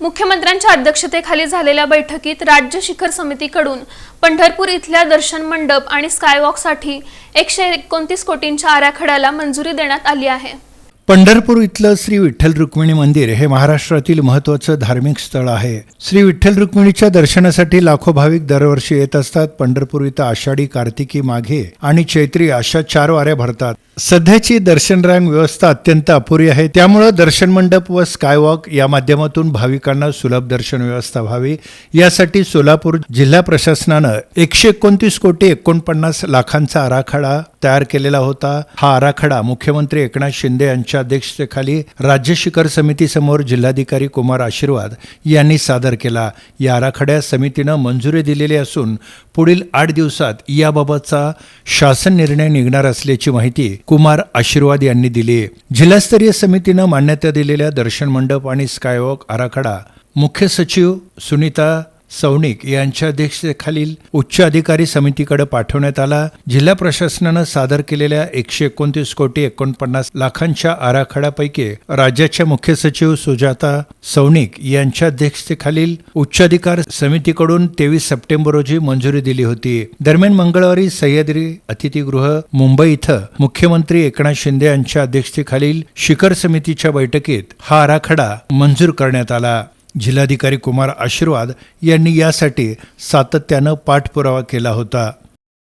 मुख्यमंत्र्यांच्या अध्यक्षतेखाली झालेल्या बैठकीत राज्य शिखर समितीकडून पंढरपूर इथल्या दर्शन मंडप आणि स्कायवॉकसाठी एकशे एकोणतीस कोटींच्या आराखड्याला मंजुरी देण्यात आली आहे. पंढरपूर इथलं श्री विठ्ठल रुक्मिणी मंदिर हे महाराष्ट्रातील महत्वाचं धार्मिक स्थळ आहे. श्री विठ्ठल रुक्मिणीच्या दर्शनासाठी लाखो भाविक दरवर्षी येत असतात. पंढरपूर इथं आषाढी कार्तिकी माघे आणि चैत्री अशा चार वाऱ्या भरतात. सध्याची दर्शन रांग व्यवस्था अत्यंत अपुरी आहे. त्यामुळं दर्शन मंडप व स्कायवॉक या माध्यमातून भाविकांना सुलभ दर्शन व्यवस्था व्हावी. यासाठी सोलापूर जिल्हा प्रशासनानं एकशे एकोणतीस कोटी एकोणपन्नास लाखांचा आराखडा तयार केलेला होता. हा आराखडा मुख्यमंत्री एकनाथ शिंदे यांच्या अध्यक्षतेखाली राज्य शिखर समितीसमोर जिल्हाधिकारी कुमार आशीर्वाद यांनी सादर केला. या आराखड्यास समितीनं मंजुरी दिलेली असून पुढील आठ दिवसात याबाबतचा शासन निर्णय निघणार असल्याची माहिती कुमार आशीर्वाद यांनी दिली. जिल्हास्तरीय समितीनं मान्यता दिलेल्या दर्शन मंडप आणि स्कायवॉक आराखडा मुख्य सचिव सुनीता सौनिक यांच्या अध्यक्षतेखालील उच्च अधिकारी समितीकडे पाठवण्यात आला. जिल्हा प्रशासनानं सादर केलेल्या एकशे एकोणतीस कोटी एकोणपन्नास लाखांच्या आराखड्यापैकी राज्याच्या मुख्य सचिव सुजाता सौनिक यांच्या अध्यक्षतेखालील उच्चाधिकार समितीकडून तेवीस सप्टेंबर रोजी मंजुरी दिली होती. दरम्यान मंगळवारी सह्याद्री अतिथीगृह मुंबई इथं मुख्यमंत्री एकनाथ शिंदे यांच्या अध्यक्षतेखालील शिखर समितीच्या बैठकीत हा आराखडा मंजूर करण्यात आला. जिल्हाधिकारी कुमार आशीर्वाद यांनी यासाठी सातत्यानं पाठपुरावा केला होता.